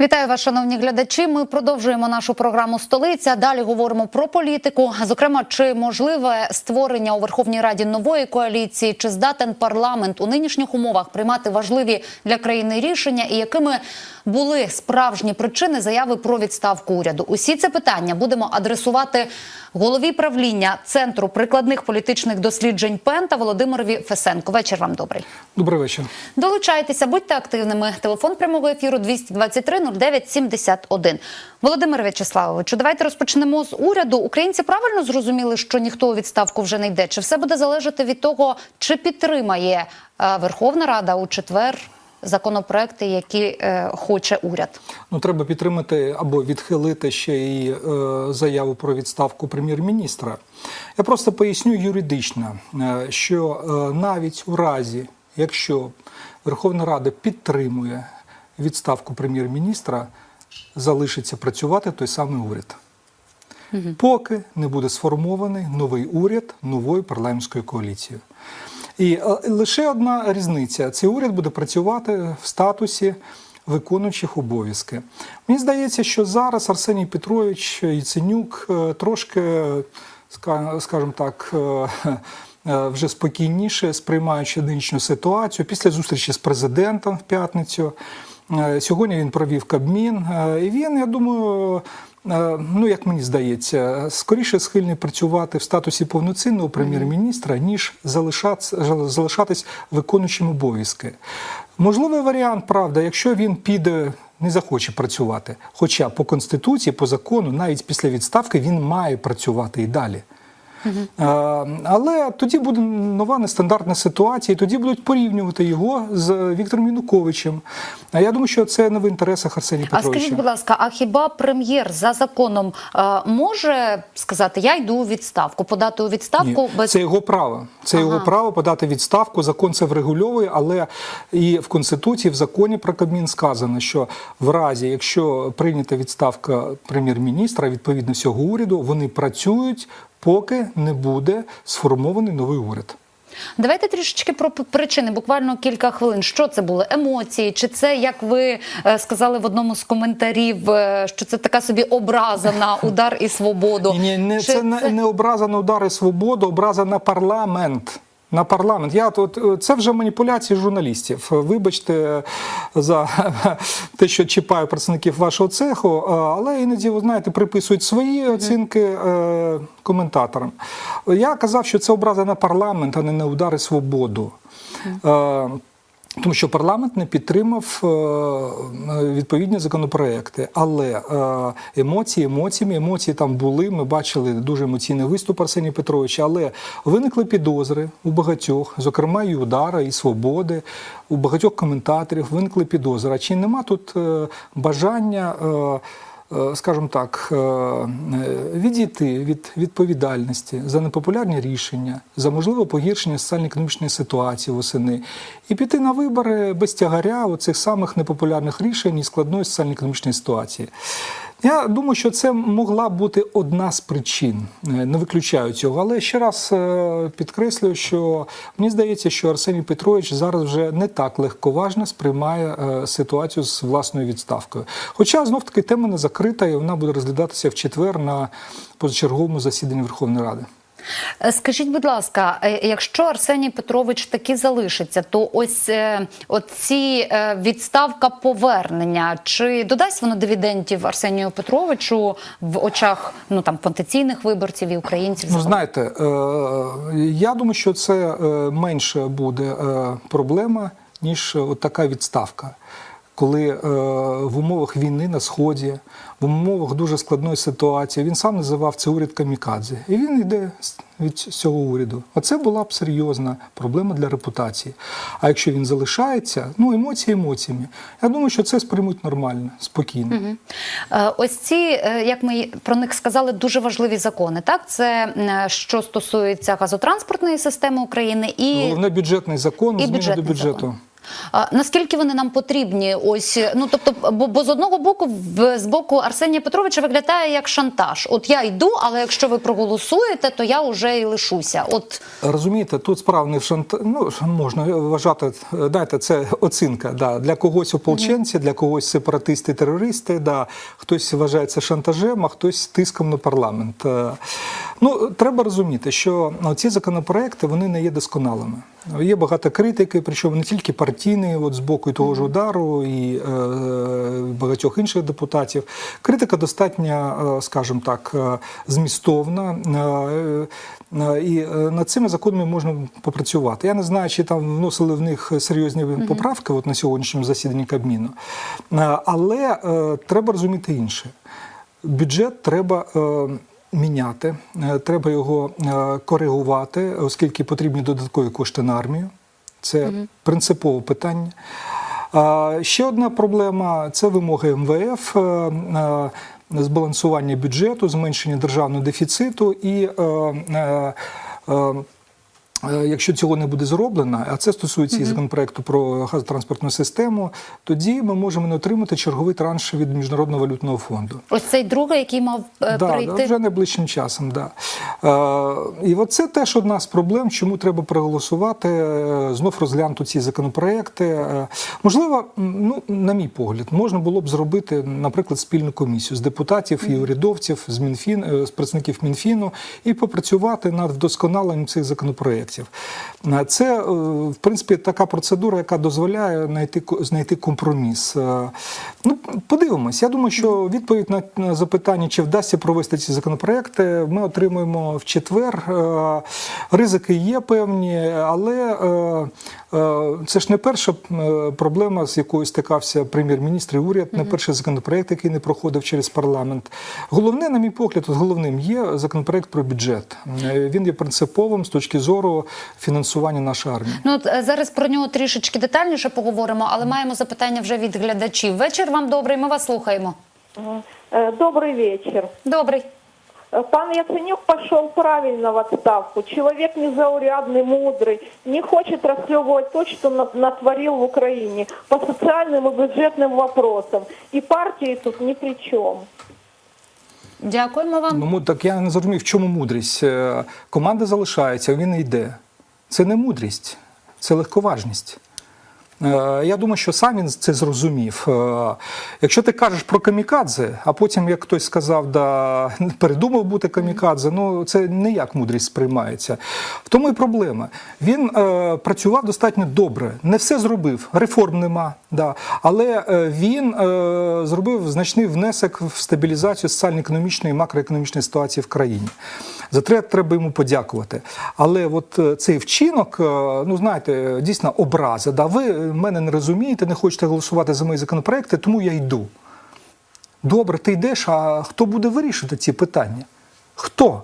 Вітаю вас, шановні глядачі. Ми продовжуємо нашу програму Столиця. Далі говоримо про політику. Зокрема, чи можливе створення у Верховній Раді нової коаліції, чи здатен парламент у нинішніх умовах приймати важливі для країни рішення, і якими були справжні причини заяви про відставку уряду? Усі ці питання будемо адресувати голові правління центру прикладних політичних досліджень Пента Володимирові Фесенко. Вечір вам добрий. Добрий вечір. Долучайтеся, будьте активними. Телефон прямого ефіру 223 09 71. Володимир В'ячеславовичу, давайте розпочнемо з уряду. Українці правильно зрозуміли, що ніхто у відставку вже не йде. Чи все буде залежати від того, чи підтримає е, Верховна Рада у четвер законопроекти, які е, хоче уряд? Ну треба підтримати або відхилити ще і е, заяву про відставку прем'єр-міністра. Я просто поясню юридично, е, що е, навіть у разі, якщо Верховна Рада підтримує відставку прем'єр-міністра, залишиться працювати той самий уряд. Поки не буде сформований новий уряд новою парламентською коаліцією. І е, лише одна різниця: цей уряд буде працювати в статусі виконуючих обов'язки. Мені здається, що зараз Арсеній Петрович Яценюк е, трошки, ска- скажімо так, е, вже спокійніше сприймаючи нинішню ситуацію після зустрічі з президентом в п'ятницю. Е, Сьогодні він провів Кабмін, е, і він, я думаю, е, ну як мені здається, скоріше схильний працювати в статусі повноцінного прем'єр-міністра, ніж залишатись, залишатись виконуючим обов'язки. Можливий варіант, правда, якщо він піде. Не захоче працювати. Хоча по конституції, по закону, навіть після відставки він має працювати і далі. Е, Але тоді буде нова нестандартна ситуація, і тоді будуть порівнювати його з Віктором Януковичем. А я думаю, що це не в інтересах Арсенія А скажіть, будь ласка, а хіба прем'єр за законом е, може сказати, я йду у відставку, подати у відставку Ні, без Це його право. Це його право подати відставку. Закон це врегульовує, але і в Конституції, в законі про Кабмін сказано, що в разі, якщо прийнята відставка прем'єр-міністра, відповідно всього уряду, вони працюють, поки не буде сформований новий уряд. Давайте трішечки про причини, буквально кілька хвилин. Що це були? Емоції? Чи це, як ви е, сказали в одному з коментарів, е, що це така собі образа на удар і свободу? Ні, не, це, це, не, образа на удари свободу, образа на парламент. На парламент. Я тут е, це вже маніпуляції журналістів. Вибачте за те, що чіпаю представників вашого цеху, е, але іноді, ви знаєте, приписують свої оцінки е, коментаторам. Я казав, що це образа на парламент, а не на удари свободу. Тому що парламент не підтримав е, відповідні законопроекти. Але е, емоції, емоціями, емоції там були. Ми бачили дуже емоційний виступ Арсенія Петровича, але виникли підозри у багатьох, зокрема і удара, і свободи, у багатьох коментаторів виникли підозри. Чи нема тут е, бажання? Е, скажімо так, е, е, відійти від відповідальності за непопулярні рішення, за можливе погіршення соціально-економічної ситуації восени, і піти на вибори без тягаря оцих самих непопулярних рішень і складної соціально-економічної ситуації. Я думаю, що це могла бути одна з причин, Е, не виключаю цього. Але ще раз е, підкреслюю, що мені здається, що Арсеній Петрович зараз вже не так легковажно сприймає е, ситуацію з власною відставкою. Хоча знов таки тема не закрита, і вона буде розглядатися в четвер на позачерговому засіданні Верховної Ради. Е, Скажіть, будь ласка, е, якщо Арсеній Петрович таки залишиться, то ось е, оці відставка повернення, чи додасть воно дивідендів Арсенію Петровичу в очах ну там потенційних виборців і українців? Ну, знаєте, я думаю, що це менше буде проблема, ніж така відставка. Коли е, в умовах війни на сході, в умовах дуже складної ситуації, він сам називав це уряд камікадзе, і він йде від цього уряду. Оце була б серйозна проблема для репутації. А якщо він залишається, ну емоції емоціями. Я думаю, що це сприймуть нормально, спокійно. Е, Ось ці, е, як ми про них сказали, дуже важливі закони. Так, це е, що стосується газотранспортної системи України і Головне бюджетний закон, І зміни до бюджету. закон. А, наскільки вони нам потрібні? Ось ну тобто, бо, бо з одного боку, в, з боку Арсенія Петровича виглядає як шантаж. От я йду, але якщо ви проголосуєте, то я вже і лишуся. От Розумієте, тут справа не в шанта... ну, можна вважати, дайте, це оцінка. Да. Для когось ополченці, для когось сепаратисти, терористи, да. хтось вважає це шантажем, а хтось тиском на парламент. Е, Ну, треба розуміти, що ну, ці законопроекти вони не є досконалими. Є багато критики, причому не тільки партійної, от з боку і того ж удару, і е, багатьох інших депутатів. Критика достатньо, е, скажімо так, е, змістовна. І над цими законами можна попрацювати. Я не знаю, чи там вносили в них серйозні поправки от на сьогоднішньому засіданні Кабміну. Але треба розуміти інше. Бюджет треба. Міняти, треба його коригувати, оскільки потрібні додаткові кошти на армію. Це принципове питання. Ще одна проблема це вимоги МВФ, е, е, збалансування бюджету, зменшення державного дефіциту і. Е, Якщо цього не буде зроблено, а це стосується і законопроекту про газотранспортну систему, тоді ми можемо не отримати черговий транш від міжнародного валютного фонду. ось цей другий, який мав е, Да, прийти. да, вже найближчим часом. Да. Е, і от це теж одна з проблем, чому треба проголосувати, знов розглянути ці законопроекти. Можливо, ну, на мій погляд, можна було б зробити, наприклад, спільну комісію з депутатів і урядовців, з Мінфін, з представників Мінфіну і попрацювати над вдосконаленням цих законопроєктів. Е, Це, е, в принципі, така процедура, яка дозволяє знайти, знайти компроміс. Е, Ну, подивимось. Я думаю, що відповідь на- запитання, чи вдасться провести ці законопроекти, ми отримуємо в четвер. Ризики є певні, але це ж не перша проблема, з якою стикався прем'єр-міністр і уряд, не перший законопроект, який не проходив через парламент. Головне, на мій погляд, головним є законопроект про бюджет. Він є принциповим з точки зору фінансування нашої армії. Ну от е, зараз про нього трішечки детальніше поговоримо, але маємо запитання вже від глядачів. Вечір вам добрий. Ми вас слухаємо. Э, Добрый вечер. Добрий. Э, Пан Яценюк пошел правильно в отставку. Человек незаурядный, мудрый, не хочет расхлебывать то, что на- натворил в Украине по социальным и бюджетным вопросам. И партии тут ни при чем. Дякуємо вам. Ну, так я не зрозумів, в чому мудрість. Е, Команда залишається, він йде. Це не мудрість, це легковажність. Е, Я думаю, що сам він це зрозумів. Е, Якщо ти кажеш про камікадзе, а потім, як хтось сказав, да, передумав бути камікадзе, ну це не як мудрість сприймається. В тому і проблема. Він е, працював достатньо добре, не все зробив, реформ нема, да. але е, він е, зробив значний внесок в стабілізацію соціально-економічної і макроекономічної ситуації в країні. За це треба йому подякувати. Але от е, цей вчинок, е, ну знаєте, дійсно образа. Да, ви мене не розумієте, не хочете голосувати за мої законопроекти, тому я йду. Добре, ти йдеш, а хто буде вирішити ці питання? Хто?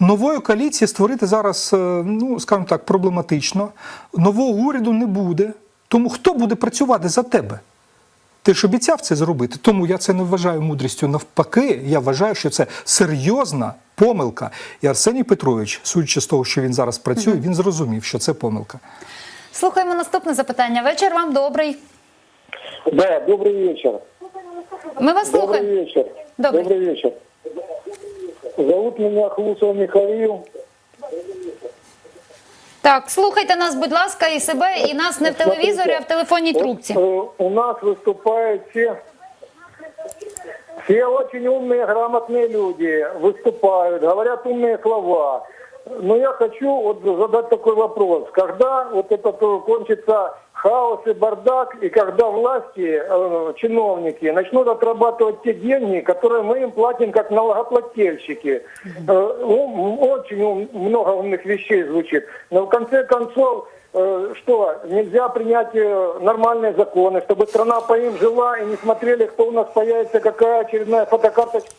Нової коаліції створити зараз, е, ну скажімо так, проблематично. Нового уряду не буде. Тому хто буде працювати за тебе? Ти ж обіцяв це зробити, тому я це не вважаю мудрістю. Навпаки, я вважаю, що це серйозна помилка. І Арсеній Петрович, судячи з того, що він зараз працює, він зрозумів, що це помилка. Слухаємо наступне запитання. Вечір вам добрий. Да, добрый вечер. Ми вас Добрый слухаємо. вечер. Добрый. Добрый вечер. Зовут меня Хлусов Михаил. Так, слухайте нас, будь ласка, і себе, і нас не в телевізорі, а в телефонній Вот, трубці. э, у нас выступают все, все очень умные, грамотные люди выступают, говорят умные слова. Но я хочу вот задать такой вопрос. Когда вот этот э, кончится хаос и бардак, и когда власти, э, чиновники начнут отрабатывать те деньги, которые мы им платим как налогоплательщики. Э, ум- очень ум- много умных вещей звучит. Но в конце концов, э, что, нельзя принять э, нормальные законы, чтобы страна по им жила и не смотрели, кто у нас появится, какая очередная фотокарточка.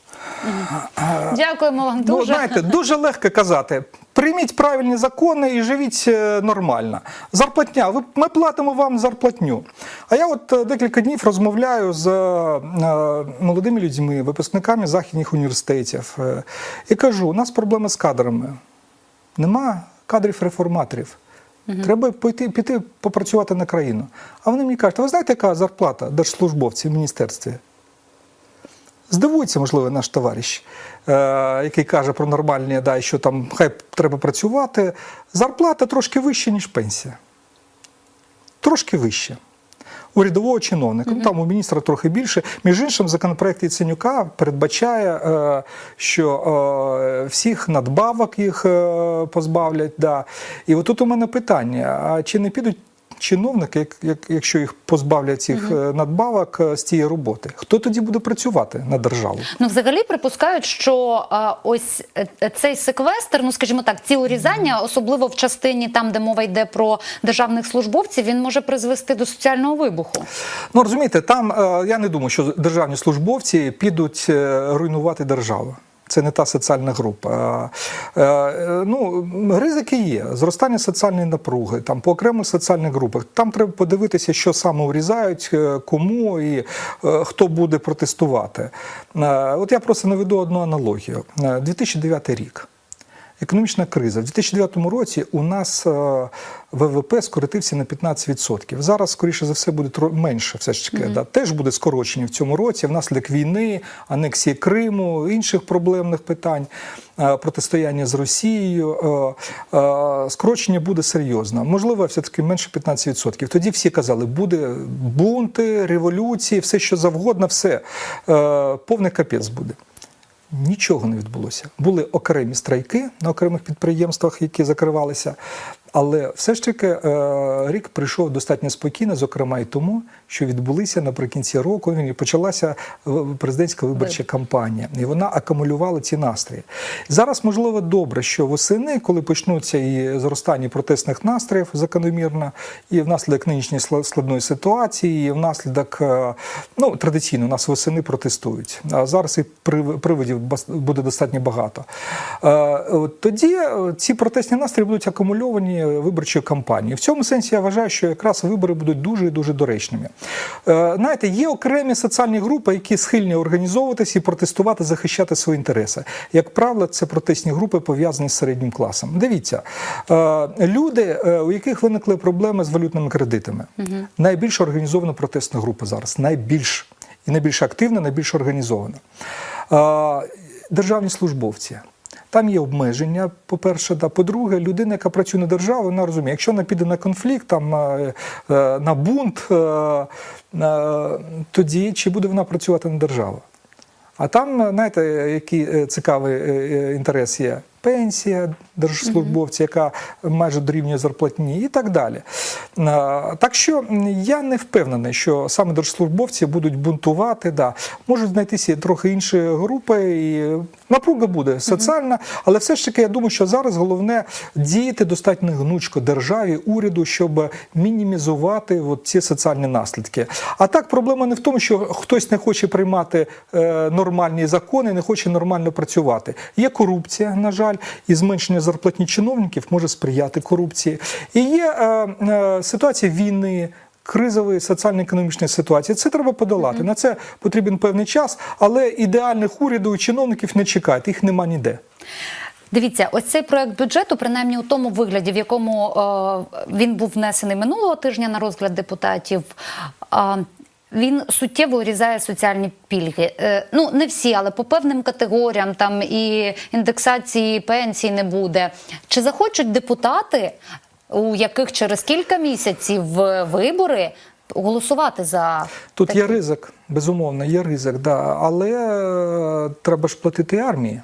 Дякуємо вам дуже. Ну, знаєте, дуже легко казати. Прийміть правильні закони і живіть е, нормально. Зарплатня. Ви, ми платимо вам зарплатню. А я от е, декілька днів розмовляю з е, молодими людьми, випускниками західних університетів. І кажу: у нас проблеми з кадрами. Нема кадрів реформаторів. Треба піти, піти попрацювати на країну. А вони мені кажуть, а ви знаєте, яка зарплата держслужбовців в міністерстві? Здивується, можливо, наш товариш, е, який каже про нормальні, да, що там хай треба працювати. Зарплата трошки вища, ніж пенсія. Трошки вища. У рядового чиновника, ну, там у міністра трохи більше. Між іншим, законопроект Яценюка передбачає, е, що е, всіх надбавок їх е, позбавлять. Да. І отут у мене питання: а чи не підуть чиновники, як, як, якщо їх позбавлять цих е, надбавок е, з цієї роботи? Хто тоді буде працювати на державу? Ну, взагалі припускають, що а, ось е, е, цей секвестр, ну скажімо так, ці урізання, особливо в частині там, де мова йде про державних службовців, він може призвести до соціального вибуху. Ну розумієте, там я не думаю, що державні службовці підуть руйнувати державу. Це не та соціальна група. Е, Ну, ризики є. Зростання соціальної напруги, там по окремих соціальних групах. Там треба подивитися, що саме урізають, е, кому і е, хто буде протестувати. От я просто наведу одну аналогію. Е, 2009 рік. Економічна криза. В 2009 році у нас е, ВВП скоротився на 15%. Зараз, скоріше за все, буде менше. Все ж таки, да. Теж буде скорочення в цьому році внаслідок війни, анексії Криму, інших проблемних питань, е, протистояння з Росією. Е, Скорочення буде серйозно. Можливо, все-таки менше 15%. Тоді всі казали, буде бунти, революції, все що завгодно, все. Повний капець буде. Нічого не відбулося. Були окремі страйки на окремих підприємствах, які закривалися. Але все ж таки е, рік прийшов достатньо спокійно, зокрема і тому, що відбулися наприкінці року. і Почалася е, президентська виборча кампанія, і вона акумулювала ці настрої. Зараз можливо добре, що восени, коли почнуться і зростання протестних настроїв закономірно, і внаслідок нинішньої складної ситуації, і внаслідок е, ну традиційно у нас восени протестують. А зараз і прив- приводів буде достатньо багато. Тоді ці протестні настрої будуть акумульовані виборчою кампанією. В цьому сенсі я вважаю, що якраз вибори будуть дуже і дуже доречними. Е, Знаєте, є окремі соціальні групи, які схильні організовуватися і протестувати, захищати свої інтереси. Як правило, це протестні групи пов'язані з середнім класом. Дивіться, е, люди, е, у яких виникли проблеми з валютними кредитами, найбільш організована протестна група зараз, найбільш і найбільш активна, найбільш організована. Державні службовці. Там є обмеження, по-перше, да. по-друге, людина, яка працює на державу, вона розуміє, якщо вона піде на конфлікт, там, е, е, на бунт, е, е, тоді чи буде вона працювати на державу? А там, знаєте, який цікавий інтерес є. Пенсія держслужбовця, яка майже дорівнює зарплатні, і так далі. Так що я не впевнений, що саме держслужбовці будуть бунтувати. Да. Можуть знайтися трохи інші групи, і напруга буде соціальна, але все ж таки я думаю, що зараз головне діяти достатньо гнучко державі, уряду, щоб мінімізувати от ці соціальні наслідки. А так проблема не в тому, що хтось не хоче приймати е, нормальні закони, не хоче нормально працювати. Є корупція, на жаль, і зменшення зарплатні чиновників може сприяти корупції. І є е, е, ситуація війни. Кризової соціально-економічної ситуації це треба подолати. На це потрібен певний час, але ідеальних урядів і чиновників не чекайте, їх нема ніде. Дивіться, ось цей проект бюджету, принаймні у тому вигляді, в якому е, він був внесений минулого тижня на розгляд депутатів. е, він суттєво урізає соціальні пільги. Е, ну не всі, але по певним категоріям там і індексації пенсій не буде. Чи захочуть депутати, у яких через кілька місяців е, вибори, голосувати за Тут такі? є ризик, безумовно, є ризик, да, але е, треба ж платити армії.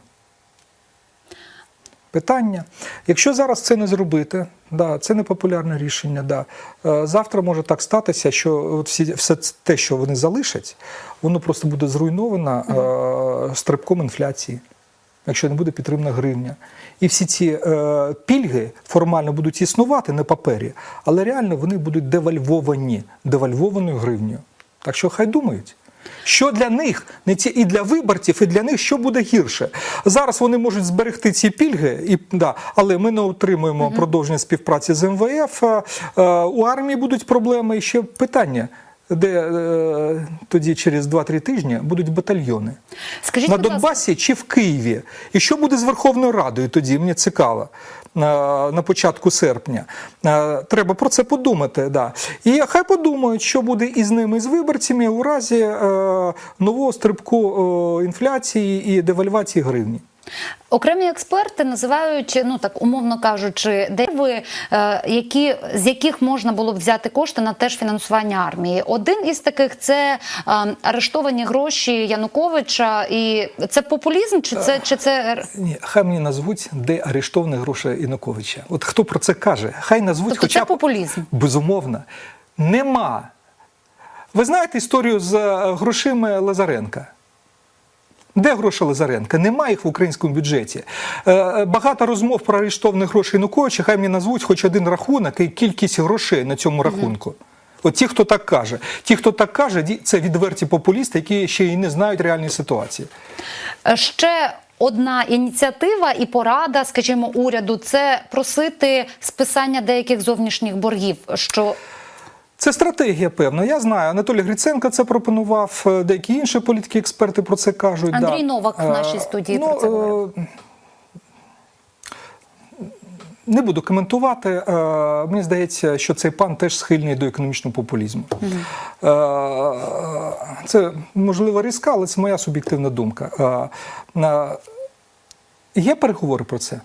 Питання. Якщо зараз це не зробити, да, це не популярне рішення. Да. Е, Завтра може так статися, що от всі, все те, що вони залишать, воно просто буде зруйновано е, стрибком інфляції, якщо не буде підтримана гривня. І всі ці е, пільги формально будуть існувати на папері, але реально вони будуть девальвовані, девальвованою гривнею. Так що хай думають. Що для них не ці і для виборців, і для них що буде гірше. Зараз вони можуть зберегти ці пільги, і да, але ми не отримуємо продовження співпраці з МВФ. е, е, У армії будуть проблеми. І ще питання, де е, тоді через 2-3 тижні будуть батальйони Скажіть, на ласка, Донбасі чи в Києві. І що буде з Верховною Радою тоді? Мені цікаво. На початку серпня. Е, Треба про це подумати. Да. І хай подумають, що буде із ними, з виборцями у разі е, нового стрибку інфляції і девальвації гривні. Окремі експерти називають, ну так умовно кажучи, дереви, е, які з яких можна було б взяти кошти на теж фінансування армії. Один із таких це е, арештовані гроші Януковича, і це популізм, чи це чи це Ні, хай мені назвуть, де арештовані гроші Януковича. От хто про це каже? Хай назвуть Тобто хоча це популізм? безумовно. Нема. Ви знаєте історію з е, грошима Лазаренка? Де гроші Лазаренка? Немає їх в українському бюджеті. Е, е, Багато розмов про арештованих грошей Януковича, хай мені назвуть хоч один рахунок і кількість грошей на цьому рахунку. От ті, хто так каже. Ті, хто так каже, це відверті популісти, які ще й не знають реальної ситуації. Е, Ще одна ініціатива і порада, скажімо, уряду це просити списання деяких зовнішніх боргів. Що Це стратегія, певна. Я знаю. Анатолій Гриценко це пропонував, е, деякі інші політики, експерти про це кажуть. Андрій да. Новак в Е, нашій студії ну, про це говорив. е, Не буду коментувати. Мені здається, що цей пан теж схильний до економічного популізму. Е, Це можливо різка, але це моя суб'єктивна думка. Є переговори про це?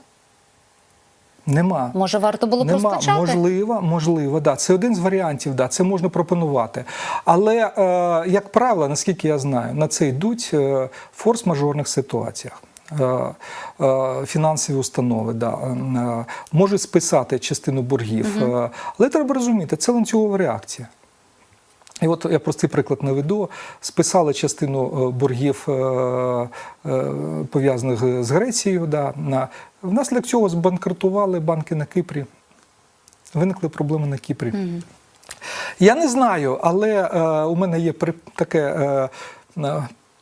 Нема. може варто було Нема. розпочати? Можливо, можливо, да. Це один з варіантів, да, це можна пропонувати. Але, е, як правило, наскільки я знаю, на це йдуть е, в форс-мажорних ситуаціях. Е, е, Фінансові установи да, можуть списати частину боргів. Е, Але треба розуміти, це ланцюгова реакція. І от я простий приклад наведу. Списали частину е, боргів, е, е, пов'язаних з Грецією. Да. на- Внаслідок цього збанкрутували банки на Кипрі. Виникли проблеми на Кіпрі. Я не знаю, але е, у мене є при- таке е,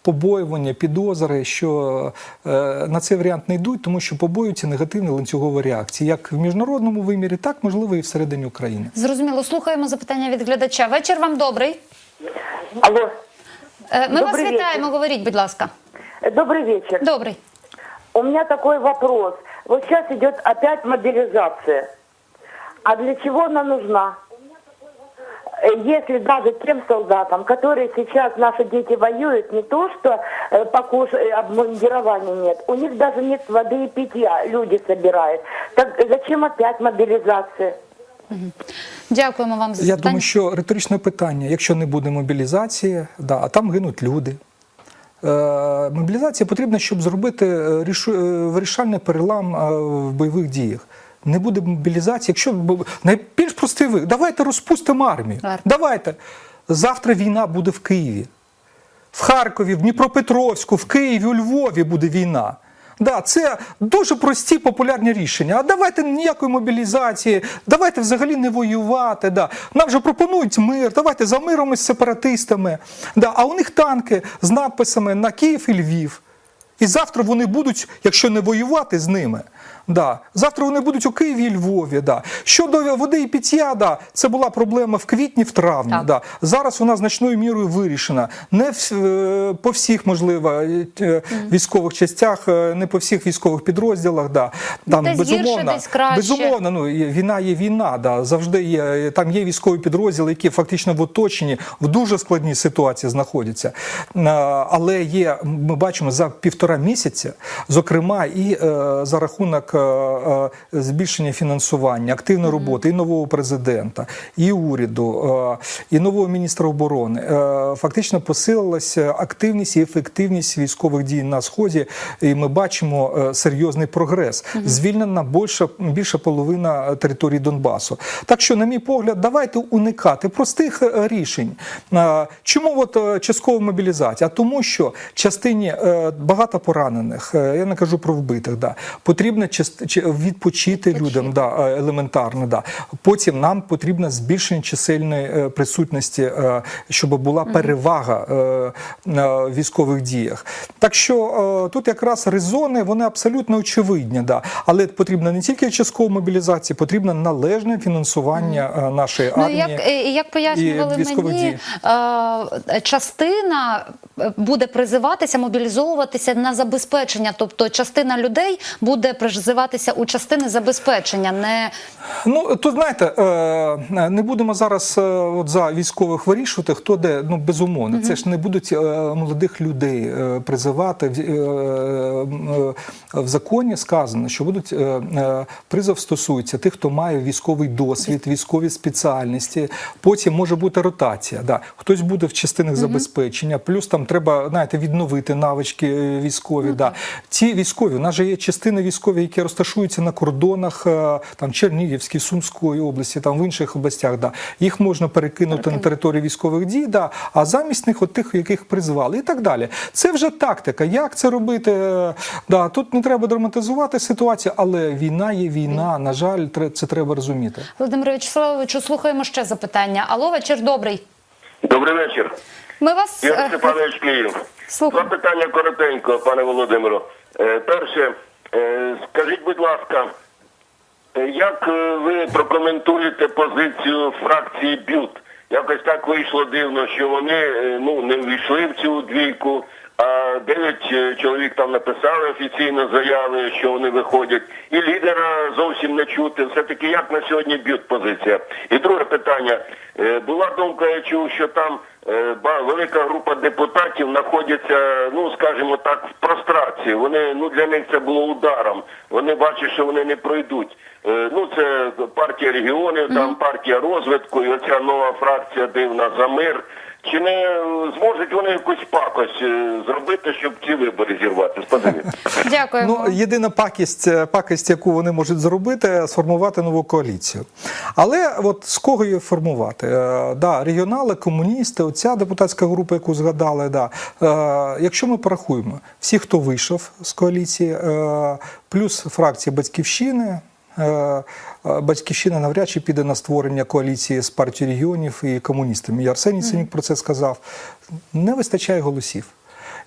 побоювання, підозри, що е, на цей варіант не йдуть, тому що побоюються негативної ланцюгової реакції, як в міжнародному вимірі, так можливо і всередині України. Зрозуміло, слухаємо запитання від глядача. Вечір вам добрий. Алло, Е, Ми вас Добрий вітаємо. вечір. Говоріть, будь ласка. добрый вечер. Добрий. У меня такой вопрос. Вот сейчас идет опять мобилизация. А для чего она нужна? Э, Если даже тем солдатам, которые сейчас наши дети воюют, не то что э, покуш... э, обмундирования нет, у них даже нет воды и питья, люди собирают. Так зачем опять мобилизация? Дякуємо вам за Я запитання. думаю, що риторичне питання, якщо не буде мобілізації, да, а там гинуть люди. Е, мобілізація потрібна, щоб зробити е, рішу- е, вирішальний перелам е, в бойових діях. Не буде мобілізації, якщо найбільш простий ви, давайте розпустимо армію. Гарно. Давайте. Завтра війна буде в Києві. В Харкові, в Дніпропетровську, в Києві, у Львові буде війна. Да, це дуже прості популярні рішення. А давайте ніякої мобілізації, давайте взагалі не воювати. Да. Нам же пропонують мир, давайте за миром із сепаратистами. Да. А у них танки з надписами на Київ і Львів. І завтра вони будуть, якщо не воювати з ними, да, завтра вони будуть у Києві і Львові. Да. Щодо води і пиття, да, це була проблема в квітні, в травні. Так. Да. Зараз вона значною мірою вирішена. Не в, е, по всіх, можливо, е, е, військових частях, не по всіх військових підрозділах. Да. Там, Десь гірше, безумовно, десь краще. безумовно, ну, війна є війна. Да. Завжди є, там є військові підрозділи, які фактично в оточенні в дуже складній ситуації знаходяться. Але є, ми бачимо, за півтора місяця, зокрема, і за рахунок збільшення фінансування, активної роботи і нового президента, і уряду, е, і нового міністра оборони, е, фактично посилилася активність і ефективність військових дій на сході. І ми бачимо е, серйозний прогрес. Звільнена більша, більша половина території Донбасу. Так що, на мій погляд, давайте уникати простих е, рішень. Е, Чому от е, часткова мобілізація? А тому, що частині е, багато поранених, е, я не кажу про вбитих, да, потрібно част- чи- відпочити людям да, е, елементарно. Да. Потім нам потрібно збільшення чисельної е, присутності, е, щоб була перевага на військових діях. Так що тут якраз резони вони абсолютно очевидні. Да. Але потрібна не тільки часткова мобілізація, потрібно належне фінансування нашої Ну, армії. як, е, як пояснювали і мені, дій. е, частина буде призиватися, мобілізовуватися на забезпечення. Тобто частина людей буде призиватися у частини забезпечення, не Ну тут знаєте, е, не будемо зараз е, от за військових вирішувати, хто де. Ну безумовно, це ж не будуть е, молодих людей призивати. В- законі сказано, що будуть призов стосується тих, хто має військовий досвід, військові спеціальності. Потім може бути ротація. Да. Хтось буде в частинах забезпечення, плюс там треба знаєте, відновити навички військові. Да. Ці військові, у нас же є частини військові, які розташуються на кордонах е, там Чернігівській, Сумської області, там в інших областях. Да. Їх можна перекинути на територію військових дій, да, а замість них от тих, яких призвали, і так далі. Це вже тактика. Як це робити? Е, Да, тут не треба драматизувати ситуацію, але війна є війна. На жаль, це треба розуміти. Володимир Вячеславовичу, слухаємо ще запитання. Алло, вечір добрий. Добрий вечір. Ми вас е, Степанович Київ. Слухаю. Два питання коротенько, пане Володимиро. Перше, скажіть, будь ласка, е, як е, ви прокоментуєте позицію фракції БЮТ? Якось так вийшло дивно, що вони е, ну, не ввійшли в цю двійку, а дев'ять е, чоловік там написали офіційно заяви, що вони виходять, і лідера зовсім не чути. Все-таки як на сьогодні б'ють позиція? І друге питання. Е, Була думка, я чув, що там е, велика група депутатів знаходяться, ну скажімо так, в прострації. Вони ну для них це було ударом. Вони бачать, що вони не пройдуть. Е, Ну це партія регіонів, там партія розвитку, і оця нова фракція дивна за мир. Чи не е, зможуть вони якусь пакость е, зробити, щоб ці вибори зірвати? Дякуємо. Ну, єдина пакість, е, пакість, яку вони можуть зробити, сформувати нову коаліцію. Але от з кого її формувати? Е, Да, регіонали, комуністи, оця депутатська група, яку згадали. Да. Е, Якщо ми порахуємо, всі, хто вийшов з коаліції, е, плюс фракції Батьківщини. Е, е, Батьківщина навряд чи піде на створення коаліції з партією регіонів і комуністами. І Арсеній Ценюк про це сказав. Не вистачає голосів.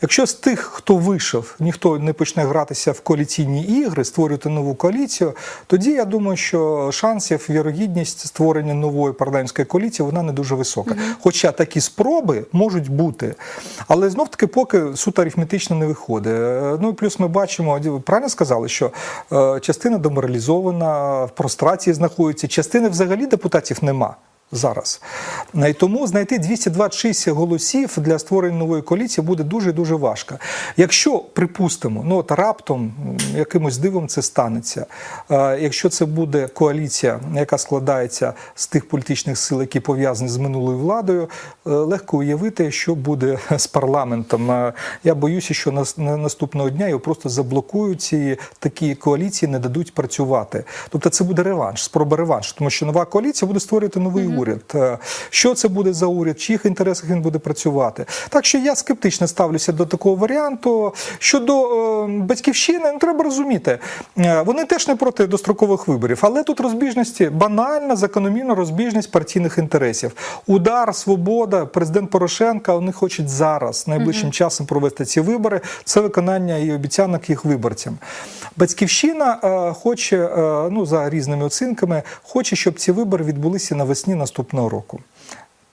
Якщо з тих, хто вийшов, ніхто не почне гратися в коаліційні ігри, створювати нову коаліцію, тоді я думаю, що шансів, вірогідність створення нової парламентської коаліції вона не дуже висока. Хоча такі спроби можуть бути. Але знов таки, поки суто арифметично не виходить. Ну і плюс ми бачимо, ви правильно сказали, що е, частина деморалізована, в прострації знаходиться, частини взагалі депутатів нема зараз. І тому знайти 226 голосів для створення нової коаліції буде дуже дуже важко. Якщо припустимо, ну от раптом якимось дивом це станеться. е, Якщо це буде коаліція, яка складається з тих політичних сил, які пов'язані з минулою владою, е, легко уявити, що буде з парламентом. Е, Я боюся, що нас- на наступного дня його просто заблокують і такі коаліції не дадуть працювати. Тобто це буде реванш, спроба реваншу, тому що нова коаліція буде створювати новий уряд. Е, Що це буде за уряд, в чиїх інтересах він буде працювати. Так що я скептично ставлюся до такого варіанту. Щодо е, батьківщини, ну треба розуміти, е, вони теж не проти дострокових виборів, але тут розбіжності банальна, закономірна розбіжність партійних інтересів. Удар, свобода, президент Порошенка вони хочуть зараз, найближчим часом провести ці вибори. Це виконання і обіцянок їх виборцям. Батьківщина хоче, ну за різними оцінками, хоче, щоб ці вибори відбулися навесні наступного року.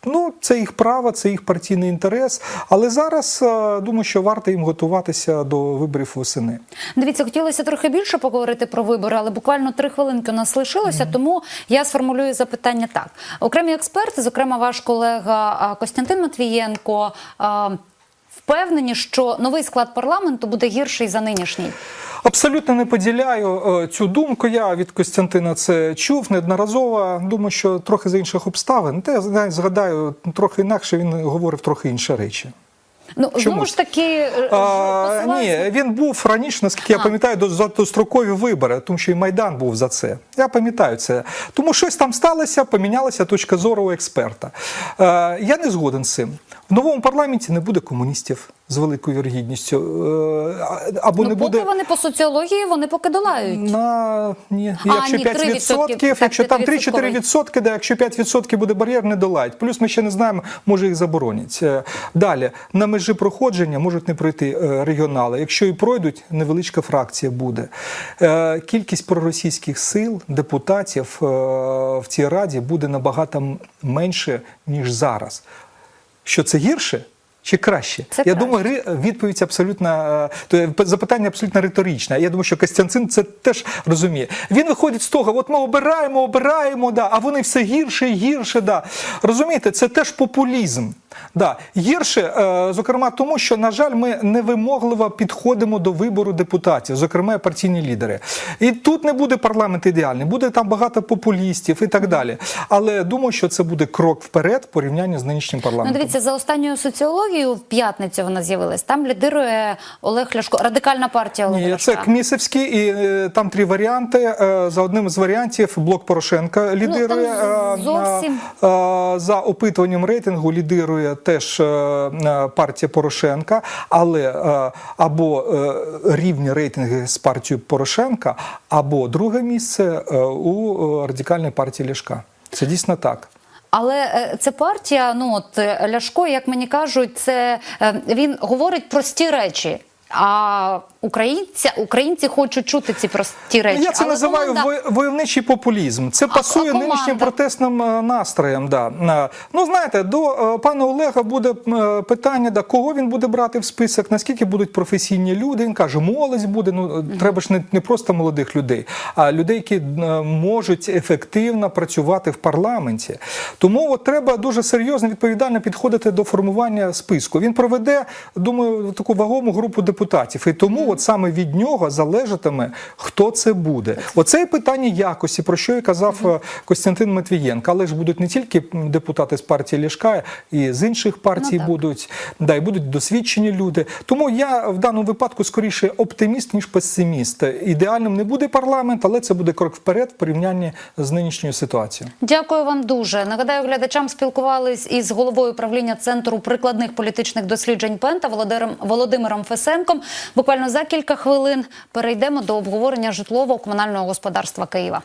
Ну, це їх право, це їх партійний інтерес. Але зараз е, думаю, що варто їм готуватися до виборів восени. Дивіться, хотілося трохи більше поговорити про вибори, але буквально три хвилинки у нас лишилося, тому я сформулюю запитання так. Окремі експерти, зокрема ваш колега Костянтин Матвієнко, впевнені, що новий склад парламенту буде гірший за нинішній. Абсолютно не поділяю е, цю думку. Я від Костянтина це чув неодноразово. Думаю, що трохи з інших обставин. Те згадаю трохи інакше. Він говорив трохи інші речі. Ну знову ж таки, е, А, посилаюся- ні, він був раніше, наскільки я пам'ятаю, до дострокові вибори, тому що і Майдан був за це. Я пам'ятаю це. Тому щось там сталося, помінялася точка зору у експерта. Е, я не згоден з цим. В новому парламенті не буде комуністів з великою вірогідністю. Е, або ну, не поки буде. вони по соціології, вони поки долають. На ні, А, якщо ні, 5 3%, відсотків, якщо там 3-4 відсотки, да, якщо 5 відсотків буде бар'єр, не долають. Плюс ми ще не знаємо, може їх заборонять. Далі на межі проходження можуть не пройти е, регіонали. Якщо і пройдуть, невеличка фракція буде. Е, Кількість проросійських сил, депутатів е, в цій раді буде набагато менше ніж зараз. Що це гірше? Чи краще? Це я краще. думаю, відповідь абсолютно е, то запитання абсолютно риторичне. Я думаю, що Костянцин це теж розуміє. Він виходить з того, от ми обираємо, обираємо, да, а вони все гірше і гірше. Да. Розумієте, це теж популізм. Да. Гірше, е, зокрема, тому що, на жаль, ми невимогливо підходимо до вибору депутатів, зокрема партійні лідери. І тут не буде парламент ідеальний, буде там багато популістів і так далі. Але думаю, що це буде крок вперед в порівнянні з нинішнім Ну, дивіться, за останньою соціологією в п'ятницю вона з'явилась. Там лідирує Олег Ляшко, радикальна партія Олега Ні, Ляшка. це Кмісевський, і е, там три варіанти. Е, За одним з варіантів блок Порошенка лідирує. Ну, там е, зовсім. За опитуванням рейтингу лідирує теж партія Порошенка, але або рівні рейтинги з партією Порошенка, або друге місце у радикальній партії Ляшка. Це дійсно так. Але е, це партія, ну от е, Ляшко, як мені кажуть, це е, він говорить прості речі. А українці, українці хочуть чути ці прості речі. Я це Але називаю команда- войовничий популізм. Це пасує а нинішнім протестним е, настроям. Да. Е, Ну знаєте, до е, пана Олега буде питання, да, кого він буде брати в список, наскільки будуть професійні люди. Він каже, молодь буде. Ну треба ж не, не просто молодих людей, а людей, які можуть ефективно працювати в парламенті. Тому от треба дуже серйозно відповідально підходити до формування списку. Він проведе, думаю, таку вагому групу депутатів. І тому от саме від нього залежатиме, хто це буде. Оце питання якості, про що і казав е, Костянтин Матвієнко. Але ж будуть не тільки депутати з партії Ляшка, і з інших партій так. будуть, да, і будуть досвідчені люди. Тому я в даному випадку скоріше оптиміст, ніж песиміст. Ідеальним не буде парламент, але це буде крок вперед в порівнянні з нинішньою ситуацією. Дякую вам дуже. Нагадаю, глядачам спілкувались із головою правління центру прикладних політичних досліджень Пента Володимиром Володимиром Фесенком. Буквально за кілька хвилин перейдемо до обговорення житлово-комунального господарства Києва.